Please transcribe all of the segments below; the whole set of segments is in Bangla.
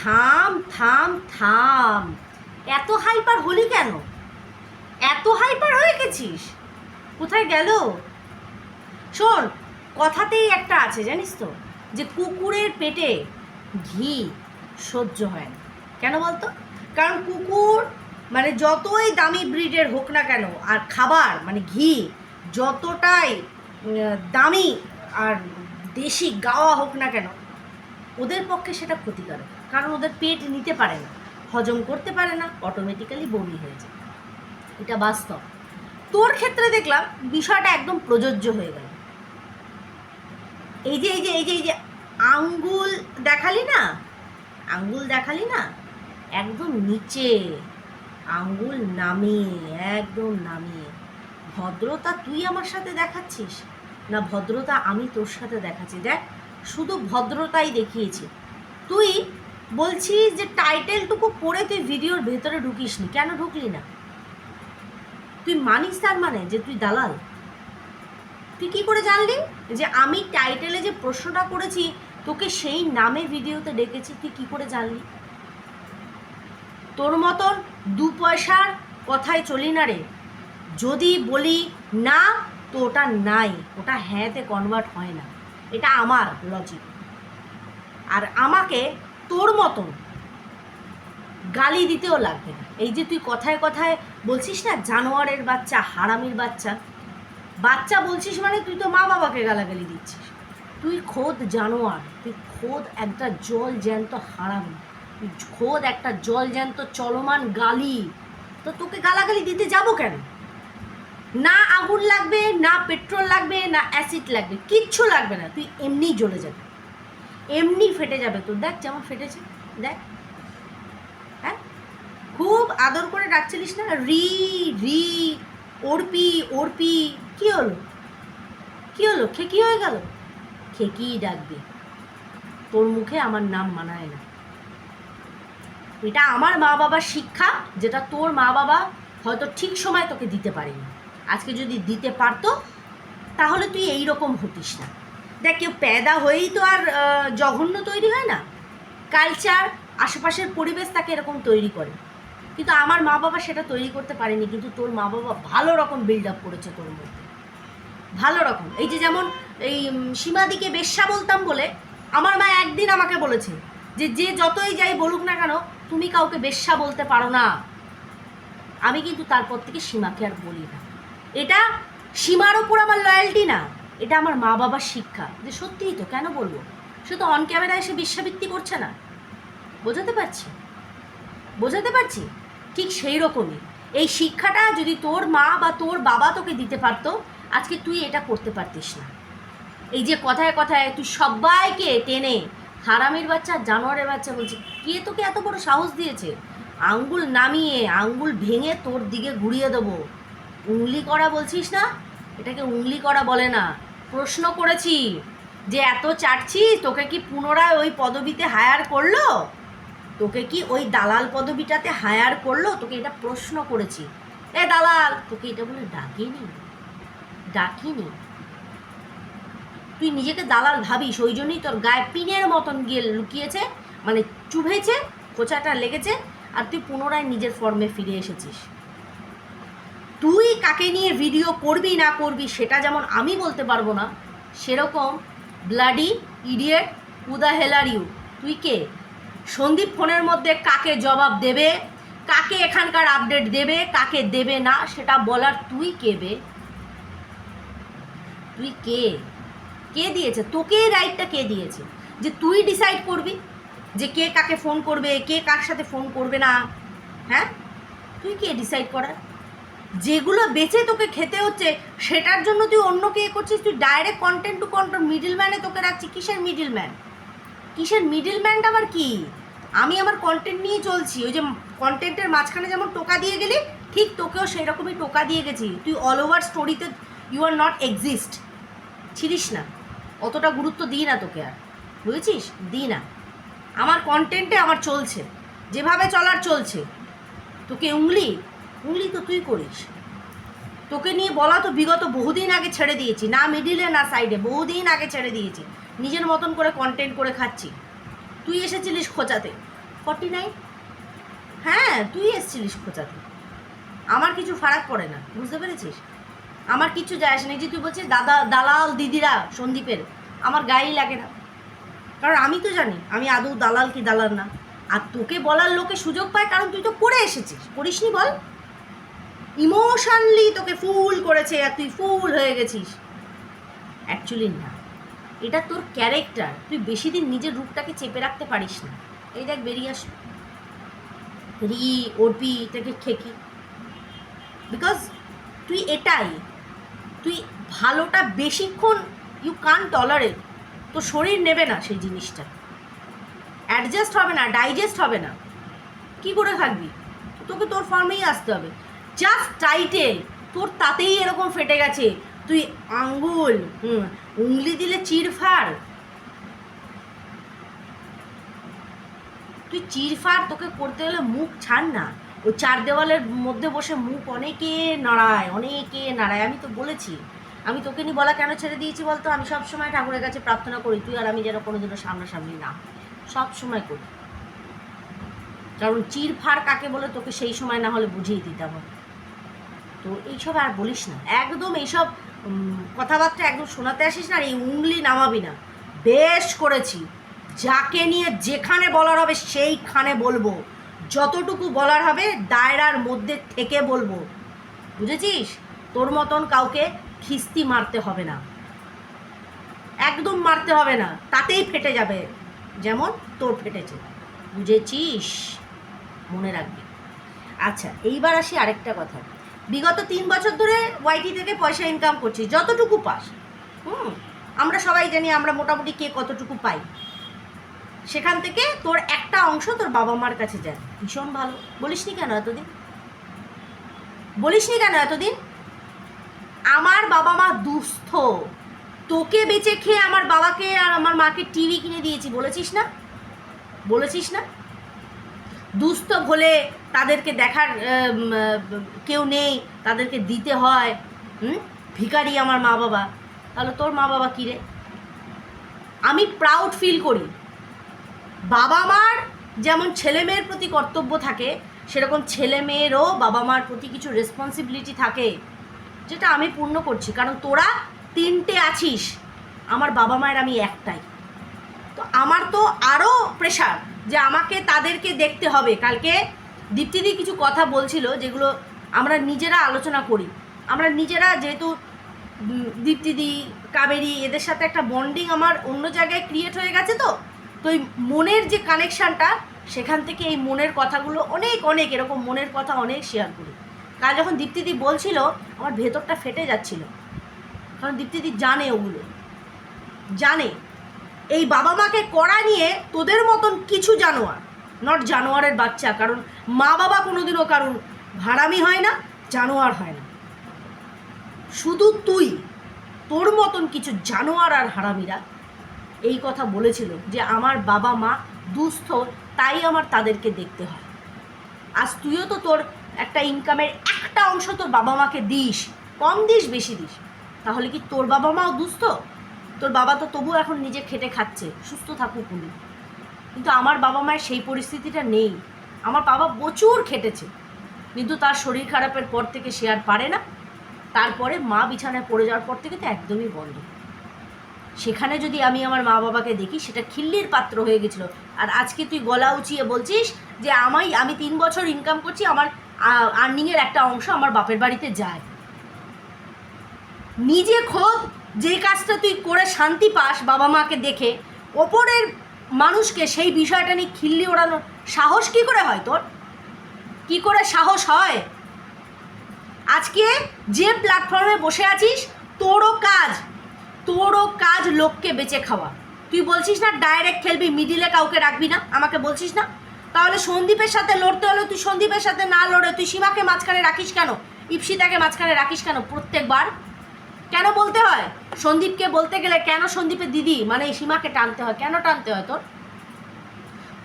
থাম থাম থাম। এত হাইপার হলি কেন? এত হাইপার হয়ে গেছিস? কোথায় গেল? শোন, কথাতেই একটা আছে, জানিস তো, যে কুকুরের পেটে ঘি সহ্য হয় না। কেন বলতো? কারণ কুকুর মানে যতই দামি ব্রিডের হোক না কেন, আর খাবার মানে ঘি, যতটাই দামি আর দেশি গাওয়া হোক না কেন, ওদের পক্ষে সেটা ক্ষতিকারক কারণ ওদের পেট নিতে পারে না। হজম করতে পারে না অটোমেটিক্যালি বমি হয়ে যায়। এটা বাস্তব। তোর ক্ষেত্রে দেখলাম বিষয়টা একদম প্রযোজ্য হয়ে গেল। এই যে এই যে এই যে এই যে, আঙ্গুল দেখালি না? আঙ্গুল দেখালি না? একদম নিচে। আঙ্গুল নামিয়ে একদম নামিয়ে ভদ্রতা তুই আমার সাথে দেখাচ্ছিস? না, ভদ্রতা আমি তোর সাথে দেখাচ্ছি? দেখ, শুধু ভদ্রতাই দেখিয়েছি। তুই বলছিস যে টাইটেলটুকু পড়ে তুই ভিডিওর ভেতরে ঢুকিস নি কেন ঢুকলি না? তুই মানিস তার মানে যে তুই দালাল? তুই কি করে জানলি যে আমি টাইটেলে যে প্রশ্নটা করেছি, তোকে সেই নামে ভিডিওতে ডেকেছি, তুই কি করে জানলি? তোর মতন দু পয়সার কথায় চলি না রে। যদি বলি না, তো ওটা নাই, ওটা হ্যাঁতে কনভার্ট হয় না। এটা আমার লজিক আর আমাকে তোর মতন গালি দিতেও লাগবে না। এই যে তুই কথায় কথায় বলছিস না, জানোয়ারের বাচ্চা, হারামির বাচ্চা বাচ্চা বলছিস মানে তুই তো মা বাবাকে গালাগালি দিচ্ছিস। তুই খোদ জানোয়ার, তুই খোদ একটা জল জ্যান্ত হারামি, তুই খোদ একটা জল জ্যান্ত চলমান গালি। তো তোকে গালাগালি দিতে যাব কেন? না আগুন লাগবে, না পেট্রোল লাগবে, না অ্যাসিড লাগবে, কিচ্ছু লাগবে না, তুই এমনিই জ্বলে যাবে। এমনি ফেটে যাবে তোর। দেখ যেমন ফেটেছে, দেখ। হ্যাঁ? খুব আদর করে ডাকছিলিস না? রি রি ওরপি ওরপি কি হলো? কি হলো? খেকি হয়ে গেল? খেকিই ডাকবে? তোর মুখে আমার নাম মানায় না। এটা আমার মা বাবার শিক্ষা, যেটা তোর মা বাবা হয়তো ঠিক সময় তোকে দিতে পারেনি। আজকে যদি দিতে পারতো, তাহলে তুই এই রকম হতিস না। দেখ, কেউ প্যাদা হয়েই তো আর জঘন্য তৈরি হয় না। কালচার, আশেপাশের পরিবেশ তাকে এরকম তৈরি করে। কিন্তু আমার মা বাবা সেটা তৈরি করতে পারেনি, কিন্তু তোর মা বাবা ভালো রকম বিল্ড আপ করেছে তোর মধ্যে। ভালো রকম। এই যে যেমন এই সীমাদিকে বেশ্যা বলতাম বলে, আমার মা একদিন আমাকে বলেছে যে যে যতই যাই বলুক না কেন, তুমি কাউকে বেশ্যা বলতে পারো না। আমি কিন্তু তারপর থেকে সীমাকে আর বলি না। এটা সীমার ওপর আমার লয়্যালটি না। এটা আমার মা বাবার শিক্ষা। যে সত্যিই তো, কেন বলব? তো অন ক্যামেরা এসে বিশ্বাবৃত্তি করছে না। বোঝাতে পারছি? বোঝাতে পারছি? ঠিক সেই রকমই। এই শিক্ষাটা যদি তোর মা বা তোর বাবা তোকে দিতে পারতো, আজকে তুই এটা করতে পারতিস না। এই যে কথায় কথায় তুই সবাইকে টেনে, হারামের বাচ্চা, জানোয়ারের বাচ্চা বলছি, কে তোকে এত বড় সাহস দিয়েছে? আঙ্গুল নামিয়ে, আঙ্গুল ভেঙে তোর দিকে ঘুরিয়ে দেবো। উংলি করা বলছিস না? এটাকে উংলি করা বলে না। প্রশ্ন করেছি যে এত চাটছিস তোকে কি পুনরায় ওই পদবিতে হায়ার করল? তোকে কি ওই দালাল পদবিটাতে হায়ার করল? তোকে এটা প্রশ্ন করেছি। এ দালাল, তোকে এটা বলে ডাকিনি। ডাকিনি। তুই নিজেকে দালাল ভাবিস, ওই জন্যই তোর গায়ে পিনের মতন গিয়ে লুকিয়েছে মানে চুভেছে, খোঁচাটা লেগেছে, আর তুই পুনরায় নিজের ফর্মে ফিরে এসেছিস। তুই কাকে নিয়ে ভিডিও করবি, না করবি, সেটা যেমন আমি বলতে পারব না, সেরকম ব্লাডি ইডিয়েট উদা হেলার ইউ তুই কে? সন্দীপ ফোনের মধ্যে কাকে জবাব দেবে? কাকে এখানকার আপডেট দেবে? কাকে দেবে না? সেটা বলার তুই কে বে? তুই কে? কে দিয়েছে? তোকে রাইটটা কে দিয়েছে? যে তুই ডিসাইড করবি যে কে কাকে ফোন করবে, কে কার সাথে ফোন করবে না হ্যাঁ? তুই কে ডিসাইড করার? যেগুলো বেচে তোকে খেতে হচ্ছে, সেটার জন্য তুই অন্যকে এ করছিস, তুই direct content to content middle ম্যানে তোকে রাখছি। কিসের মিডিল ম্যান কিসের মিডিল ম্যানটা আবার কি? আমি আমার কন্টেন্ট নিয়ে চলছি, ওই যে কন্টেন্টের মাঝখানে যেমন টোকা দিয়ে গেলি, ঠিক তোকেও সেই রকমই টোকা দিয়ে গেছি। তুই অল ওভার স্টোরিতে ইউ আর নট এক্সিস্ট ছিলিস না। অতটা গুরুত্ব দিই না তোকে আর। বুঝেছিস? দিই না। আমার কন্টেন্টে আমার চলছে। যেভাবে চলার চলছে। তোকে উংলি উংলি তো তুই করিস। তোকে নিয়ে বলা তো বিগত বহুদিন আগে ছেড়ে দিয়েছি, না মিডিলে না সাইডে বহুদিন আগে ছেড়ে দিয়েছি। নিজের মতন করে কন্টেন্ট করে খাচ্ছি। তুই এসেছিলিস খোঁচাতে। ফর্টি নাইন হ্যাঁ তুই এসেছিলিস খোঁচাতে। আমার কিছু ফারাক পড়ে না, বুঝতে পেরেছিস? আমার কিছু যায় আসে যে তুই বলছিস দাদা, দালাল দিদিরা সন্দীপের, আমার গায়েই লাগে না। কারণ আমি তো জানি, আমি আদৌ দালাল কি দালাল না। আর তোকে বলার লোকে সুযোগ পায়, কারণ তুই তো করে এসেছিস। করিসনি বল? ইমোশনালি তোকে ফুল করেছে আর তুই ফুল হয়ে গেছিস। অ্যাকচুয়ালি না। এটা তোর ক্যারেক্টার তুই বেশি দিন নিজের রূপটাকে চেপে রাখতে পারিস না। এই দেখ বেরিয়ে আস। রি অর্পি এটাকে খেকি। বিকজ তুই এটাই। তুই ভালোটা বেশিক্ষণ ইউ কান টলারেট তোর শরীর নেবে না সেই জিনিসটা। অ্যাডজাস্ট হবে না ডাইজেস্ট হবে না। কি করে থাকবি? তোকে তোর ফর্মেই আসতে হবে। জাস্ট টাইটেল তোর তাতেই এরকম ফেটে গেছে। তুই আঙ্গুল, হুম, উংলি দিলে চিরফাড় তুই চিরফাড় তোকে করতে গেলে মুখ ছাড় না। ওই চার দেওয়ালের মধ্যে বসে মুখ অনেকে নাড়ায় অনেকে নাড়ায়। আমি তো বলেছি। আমি তোকে নিয়ে বলা কেন ছেড়ে দিয়েছি বলতো? আমি সব সময় ঠাকুরের কাছে প্রার্থনা করি, তুই আর আমি যেন কোনোদিনও সামনাসামনি না সব সময় করি। কারণ চিরফাড় কাকে বলে, তোকে সেই সময় না হলে বুঝিয়ে দিতে হবে। তো এইসব আর বলিস না। একদম এইসব কথাবার্তা একদম শোনাতে আসিস না আর এই উংলি নামাবি না। বেশ করেছি। যাকে নিয়ে যেখানে বলার হবে সেইখানে বলব। যতটুকু বলার হবে দায়রার মধ্যে থেকে বলব। বুঝেছিস? তোর মতন কাউকে খিস্তি মারতে হবে না। একদম মারতে হবে না। তাতেই ফেটে যাবে। যেমন তোর ফেটেছে। বুঝেছিস? মনে রাখবি। আচ্ছা এইবার আসি আরেকটা কথা। বিগত তিন বছর ধরে ওয়াইটি থেকে পয়সা ইনকাম করছি, যতটুকু পাস। হুম, আমরা সবাই জানি আমরা মোটামুটি কে কতটুকু পাই। সেখান থেকে তোর একটা অংশ তোর বাবা মার কাছে যায়। ভীষণ ভালো। বলিসনি কেন এতদিন? বলিসনি কেন এতদিন? আমার বাবা মা দুস্থ। তোকে বেঁচে খেয়ে আমার বাবাকে আর আমার মাকে টিভি কিনে দিয়েছি, বলেছিস না? বলেছিস না? দুস্থ হলে তাদেরকে দেখার কেউ নেই, তাদেরকে দিতে হয়। হুম? ভিখারি আমার মা বাবা। তাহলে তোর মা বাবা কী রে? আমি প্রাউড ফিল করি। বাবা মার যেমন ছেলে মেয়ের প্রতি কর্তব্য থাকে, সেরকম ছেলে মেয়েরও বাবা মার প্রতি কিছু রেসপন্সিবিলিটি থাকে, যেটা আমি পূর্ণ করছি। কারণ তোরা তিনটে আছিস, আমার বাবা মায়ের আমি একটাই। তো আমার তো আরও প্রেশার যে আমাকে তাদেরকে দেখতে হবে। কালকে দীপ্তিদি কিছু কথা বলছিল যেগুলো আমরা নিজেরা আলোচনা করি। আমরা নিজেরা যেহেতু দীপ্তিদি, কাবেরি, এদের সাথে একটা বন্ডিং আমার অন্য জায়গায় ক্রিয়েট হয়ে গেছে তো। তো এই মনের যে কানেকশানটা সেখান থেকে এই মনের কথাগুলো অনেক অনেক, এরকম মনের কথা অনেক শেয়ার করি। কাল যখন দীপ্তিদি বলছিল, আমার ভেতরটা ফেটে যাচ্ছিল। কারণ দীপ্তিদি জানে ওগুলো। জানে। এই বাবা মাকে করা নিয়ে তোদের মতন কিছু জানোয়ার নট জানোয়ারের বাচ্চা, কারণ মা বাবা কোনোদিনও কারণ ভাড়ামি হয় না, জানোয়ার হয় না। শুধু তুই, তোর মতন কিছু জানোয়ার আর হারামিরা এই কথা বলেছিল যে আমার বাবা মা দুস্থ, তাই আমার তাদেরকে দেখতে হয়। আজ তুইও তো তোর একটা ইনকামের একটা অংশ তোর বাবা মাকে দিস, কম দিস, বেশি দিস। তাহলে কি তোর বাবা মাও দুস্থ? তোর বাবা তো তবু এখন নিজে খেটে খাচ্ছে, সুস্থ থাকুক উনি কিন্তু আমার বাবা মায়ের সেই পরিস্থিতিটা নেই। আমার বাবা প্রচুর খেটেছে। কিন্তু তার শরীর খারাপের পর থেকে সে আর পারে না। তারপরে মা বিছানায় পড়ে যাওয়ার পর থেকে তো একদমই বন্ধ। সেখানে যদি আমি আমার মা বাবাকে দেখি, সেটা খিল্লির পাত্র হয়ে গেছিল। আর আজকে তুই গলা উঁচিয়ে বলছিস যে আমাই আমি তিন বছর ইনকাম করছি, আমার আর্নিংয়ের একটা অংশ আমার বাপের বাড়িতে যায়। নিজে খোদ যে কাজটা তুই করে শান্তি পাস বাবা মাকে দেখে, ওপরের মানুষকে সেই বিষয়টা নিয়ে খিল্লি ওড়ানোর সাহস কি করে হয় তোর? কি করে সাহস হয়? আজকে যে প্ল্যাটফর্মে বসে আছিস, তোরও কাজ তোরও কাজ লোককে বেঁচে খাওয়া। তুই বলছিস না ডাইরেক্ট খেলবি মিডিলে কাউকে রাখবি না, আমাকে বলছিস না? তাহলে সন্দীপের সাথে লড়তে হলে তুই সন্দীপের সাথে না লড়ে, তুই সীমাকে মাঝখানে রাখিস কেন? ইপসিতাকে মাঝখানে রাখিস কেন প্রত্যেকবার? কেন বলতে হয়? সন্দীপকে বলতে গেলে কেন সন্দীপের দিদি? মানে এই সীমাকে টানতে হয়। কেন টানতে হয় তোর?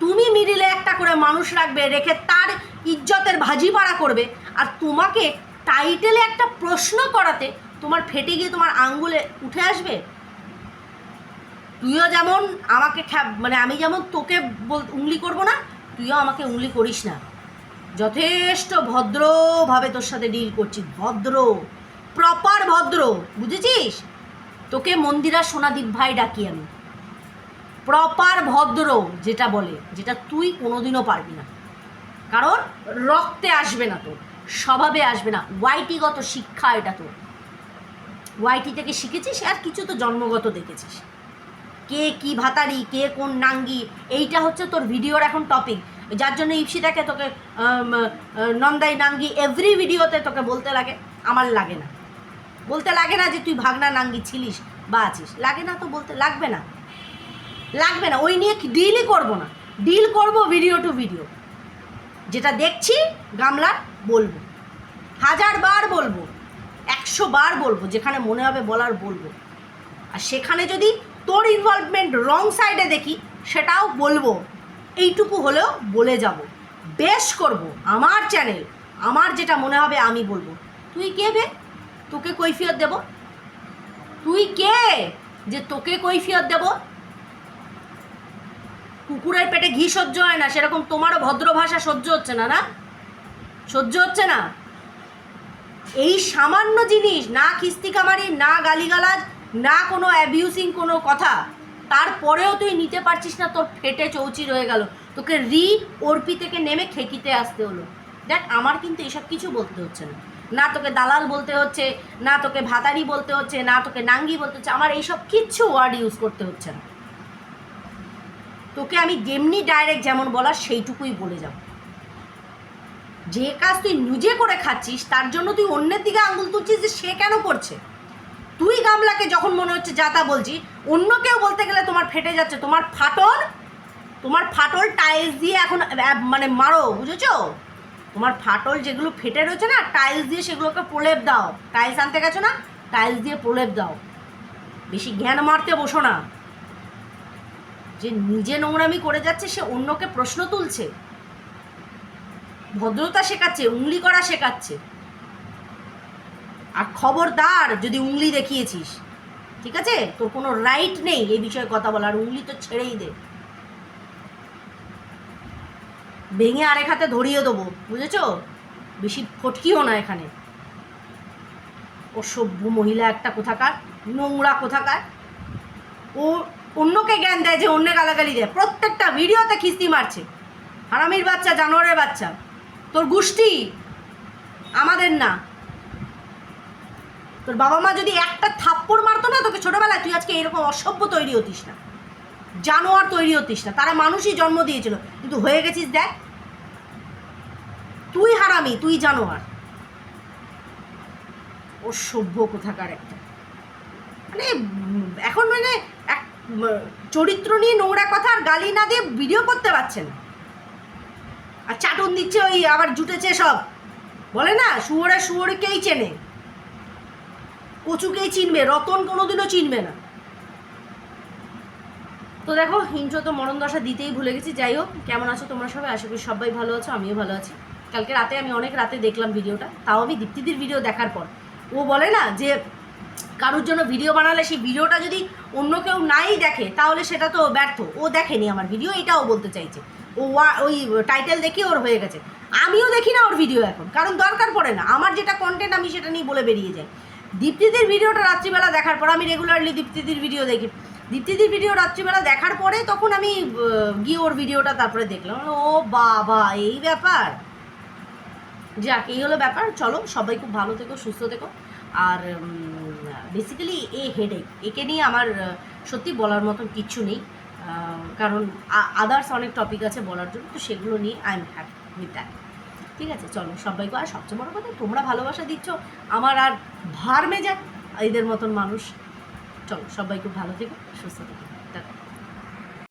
তুমি মিডিলে একটা করে মানুষ রাখবে, রেখে তার ইজ্জতের ভাজি পাড়া করবে, আর তোমাকে টাইটেলে একটা প্রশ্ন করাতে তোমার ফেটে গিয়ে তোমার আঙ্গুলে উঠে আসবে? তুইও যেমন আমাকে মানে আমি যেমন তোকে বল উংলি করব না, তুইও আমাকে উংলি করিস না। যথেষ্ট ভদ্রভাবে তোর সাথে ডিল করছি, ভদ্র। প্রপার ভদ্র, বুঝেছিস? তোকে মন্দিরা সোনাদীপ ভাই ডাকি আমি। প্রপার ভদ্র, যেটা বলে, যেটা তুই কোনোদিনও পারবি না। কারণ রক্তে আসবে না তোর, স্বভাবে আসবে না। ওয়াইটিগত শিক্ষা এটা তোর। ওয়াইটি থেকে শিখেছিস? আর কিছু তো জন্মগত দেখেছিস। কে কি ভাতারি, কে কোন নাঙ্গি, এইটা হচ্ছে তোর ভিডিওর এখন টপিক যার জন্য ইপসিটাকে তোকে নন্দাই নাঙ্গি এভরি ভিডিওতে তোকে বলতে লাগে। আমার লাগে না। বলতে লাগে না যে তুই ভাগনা নাঙ্গি ছিলিস বা আছিস। লাগে না তো বলতে লাগবে না। লাগবে না। ওই নিয়ে ডিলই করব না। ডিল করব ভিডিও টু ভিডিও যেটা দেখছি গামলার বলব। হাজার বার বলব। একশো বার বলব। যেখানে মনে হবে বলার বলব। আর সেখানে যদি তোর ইনভলভমেন্ট রং সাইডে দেখি, সেটাও বলব। এইটুকু হলেও বলে যাব। বেশ করব। আমার চ্যানেল আমার যেটা মনে হবে আমি বলব। তুই কে বে? তোকে কৈফিয়ত দেব? তুই কে যে তোকে কৈফিয়ত দেব? কুকুরের পেটে ঘি সহ্য হয় না, সেরকম তোমারও ভদ্র ভাষা সহ্য হচ্ছে না না? সহ্য হচ্ছে না? এই সামান্য জিনিস, না খিস্তিকামারি না গালিগালাজ, না কোনো অ্যাবিউসিং কোনো কথা, তারপরেও তুই নিতে পারছিস না, তোর ফেটে চৌচি রয়ে গেল। তোকে রি অর্পি থেকে নেমে খেকিতে আসতে হলো। দেখ, আমার কিন্তু এসব কিছু বলতে হচ্ছে না। না তোকে দালাল বলতে হচ্ছে, না তোকে ভাতারি বলতে হচ্ছে, না তোকে নাঙ্গি বলতে হচ্ছে, আমার এইসব কিচ্ছু ওয়ার্ড ইউজ করতে হচ্ছে না। তোকে আমি যেমনি ডাইরেক্ট যেমন বলার সেইটুকুই বলে যাব। যে কাজ তুই নিজে করে খাচ্ছিস, তার জন্য তুই অন্যের দিকে আঙুল তুলছিস যে সে কেন করছে? তুই গামলাকে যখন মনে হচ্ছে যা তা বলছি, অন্য কেউ বলতে গেলে তোমার ফেটে যাচ্ছে, তোমার ফাটল তোমার ফাটল টাইলস দিয়ে এখন মানে মারো, বুঝেছ? তোমার ফাটল যেগুলো ফেটে রয়েছে না টাইলস দিয়ে সেগুলোকে প্রলেপ দাও। টাইলস আনতে গেছো না? টাইলস দিয়ে প্রলেপ দাও। বেশি জ্ঞান মারতে বসো না। যে নিজে নোংরামি করে যাচ্ছে, সে অন্যকে প্রশ্ন তুলছে। ভদ্রতা শেখাচ্ছে, উংলি করা শেখাচ্ছে। আর খবরদার যদি উংলি দেখিয়েছিস, ঠিক আছে? তোর কোনো রাইট নেই এই বিষয়ে কথা বলার, উংলি তো ছেড়েই দে। ভেঙে আরেক হাতে ধরিয়ে দেবো, বুঝেছ? বেশি ফটকিও না এখানে। অসভ্য মহিলা একটা কোথাকার, নোংরা কোথাকার। ও অন্যকে জ্ঞান দেয় যে অন্য গালাগালি দেয়। প্রত্যেকটা ভিডিওতে খিস্তি মারছে। হারামির বাচ্চা, জানোয়ারের বাচ্চা। তোর গোষ্ঠী? আমাদের না। তোর বাবা মা যদি একটা থাপ্পড় মারতো না তোকে ছোটবেলায়, তুই আজকে এরকম অসভ্য তৈরি হতিস না। জানোয়ার তৈরি হতিস না। তারা মানুষই জন্ম দিয়েছিল। কিন্তু হয়ে গেছিস দেখ। তুই হারামি, তুই জানো আর জানোয়ার সভ্য কোথাকার একটা। মানে এখন মানে এক, চরিত্র নিয়ে নোংরা কথা আর গালি না দিয়ে ভিডিও করতে পারছে না। আর চাটন দিচ্ছে ওই আবার জুটেছে সব। বলে না, শুয়োরে শুয়োরকেই চেনে। কচুকেই চিনবে, রতন কোনোদিনও চিনবে না। তো দেখো ইন্ট্রো তো মরণ দশা দিতেই ভুলে গেছি। যাই হোক, কেমন আছো তোমরা সবাই? আশা করি সবাই ভালো আছো, আমিও ভালো আছি। কালকে রাতে আমি অনেক রাতে দেখলাম ভিডিওটা, তাও আমি দীপ্তিদির ভিডিও দেখার পর। ও বলে না যে, কারোর জন্য ভিডিও বানালে সেই ভিডিওটা যদি অন্য কেউ নাই দেখে, তাহলে সেটা তো ব্যর্থ। ও দেখেনি আমার ভিডিও, এটাও বলতে চাইছে। ও ওই টাইটেল দেখে ওর হয়ে গেছে। আমিও দেখি না ওর ভিডিও এখন, কারণ দরকার পড়ে না। আমার যেটা কন্টেন্ট আমি সেটা নিয়ে বলে বেরিয়ে যাই। দীপ্তিদির ভিডিওটা রাত্রিবেলা দেখার পর আমি রেগুলারলি দীপ্তিদির ভিডিও দেখি। দীপ্তিদির ভিডিও রাত্রিবেলা দেখার পরে তখন আমি গিয়ে ওর ভিডিওটা তারপরে দেখলাম। ও বাবা, এই ব্যাপার। যাক, এই হলো ব্যাপার। চলো, সবাই খুব ভালো থেকো, সুস্থ থেকো। আর বেসিক্যালি এ হেডেক একে নিয়ে আমার সত্যি বলার মতন কিচ্ছু নেই। কারণ আদার্স অনেক টপিক আছে বলার জন্য, তো সেগুলো নিয়ে I am happy with that ঠিক আছে, চলো সবাইকে আর সবচেয়ে বড় কথা, তোমরা ভালোবাসা দিচ্ছ, আমার আর ভার মেজাক এদের মতন মানুষ। চলো সবাইকে ভালো থেকো সুস্থ থেকো।